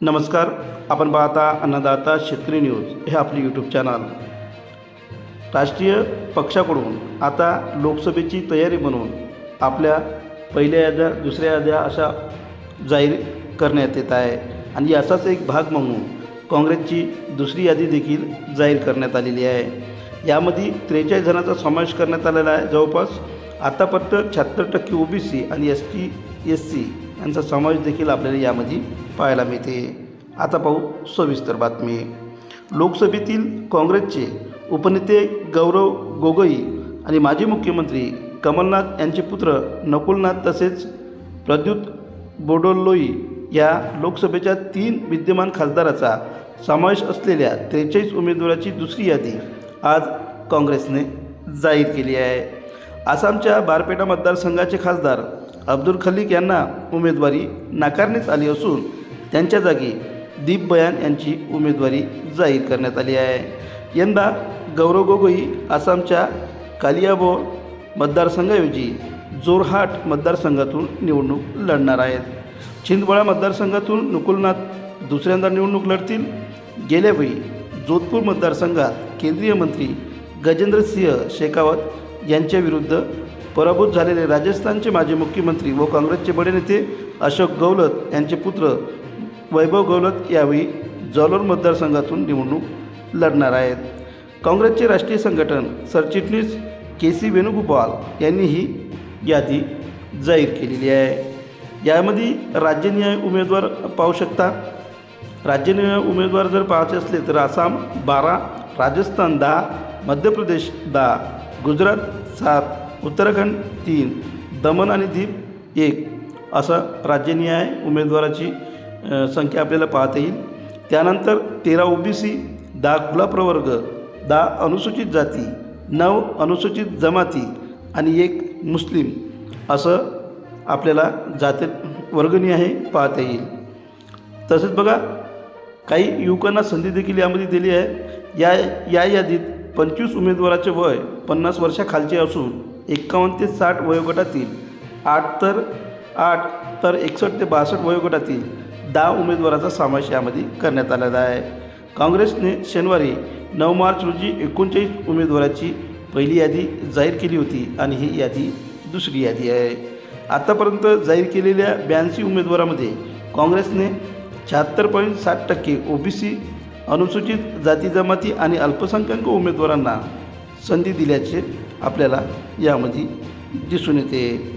नमस्कार आपण पाहता अन्नदाता शेतकरी न्यूज हे आपले यूट्यूब चॅनल राष्ट्रीय पक्षाकडून आता लोकसभेची तयारी म्हणून आपल्या पहिल्या याद्या दुसऱ्या याद्या अशा जाहीर करण्यात येत आहे. आणि याचाच एक भाग म्हणून काँग्रेसची दुसरी यादी देखील जाहीर करण्यात आलेली आहे. यामध्ये त्रेचाळीस जणांचा समावेश करण्यात आलेला आहे. जवळपास आतापर्यंत शहात्तर टक्के ओ बी सी आणि एस टी एस सी यांचा समावेश देखील आपल्याला यामध्ये पाहायला मिळते. आता पाहू सविस्तर बातमी. लोकसभेतील काँग्रेसचे उपनेते गौरव गोगोई आणि माजी मुख्यमंत्री कमलनाथ यांचे पुत्र नकुलनाथ तसेच प्रद्युत बोडोल्लोई या लोकसभेच्या तीन विद्यमान खासदाराचा समावेश असलेल्या त्रेचाळीस उमेदवाराची दुसरी यादी आज काँग्रेसने जाहीर केली आहे. आसामच्या बारपेटा मतदारसंघाचे खासदार अब्दुल खलीक यांना उमेदवारी नाकारण्यात आली असून त्यांच्या जागी दीप बयान यांची उमेदवारी जाहीर करण्यात आली आहे. यंदा गौरव गोगोई आसामच्या कालियाबो मतदारसंघाऐवजी जोरहाट मतदारसंघातून निवडणूक लढणार आहेत. छिंदवाडा मतदारसंघातून नुकुलनाथ दुसऱ्यांदा निवडणूक लढतील. गेल्यावेळी जोधपूर मतदारसंघात केंद्रीय मंत्री गजेंद्रसिंह शेखावत यांच्याविरुद्ध पराभूत झालेले राजस्थानचे माजी मुख्यमंत्री व काँग्रेसचे बडे नेते अशोक गौलत यांचे पुत्र वैभव गौलत यावेळी जालोर मतदारसंघातून निवडणूक लढणार आहेत. काँग्रेसचे राष्ट्रीय संघटन सरचिटणीस के सी वेणुगोपाल यांनी ही यादी जाहीर केलेली आहे. यामध्ये राज्यनिहाय उमेदवार पाहू शकता. राज्यनिहाय उमेदवार जर पाहायचे असले तर आसाम बारा राजस्थान दहा मध्य प्रदेश दहा गुजरात सात उत्तराखंड तीन दमन आणि दीप एक असं राज्यनिहाय उमेदवाराची संख्या आपल्याला पाहता येईल. त्यानंतर तेरा ओ बी सी दहा खुला प्रवर्ग दहा अनुसूचित जाती नऊ अनुसूचित जमाती आणि एक मुस्लिम असं आपल्याला जाती वर्गणी आहे पाहता येईल. तसेच बघा काही युवकांना संधी देखील यामध्ये दिली आहे. या या यादीत पंचवीस उमेदवाराचे वय पन्नास वर्षाखालचे असून एक्कावन्न ते साठ वयोगटातील आठ तर आठ तर एकसष्ट ते बासष्ट वयोगटातील दहा उमेदवाराचा समावेश यामध्ये करण्यात आलेला आहे. काँग्रेसने शनिवारी नऊ मार्च रोजी एकोणचाळीस उमेदवाराची पहिली यादी जाहीर केली होती आणि ही यादी दुसरी यादी आहे. आतापर्यंत जाहीर केलेल्या ब्याऐंशी उमेदवारामध्ये काँग्रेसने शहात्तर पॉईंट साठ टक्के ओ बी सी अनुसूचित जाती जमाती आणि अल्पसंख्याक उमेदवारांना संधी दिल्याचे आपल्याला यामध्ये दिसून येते.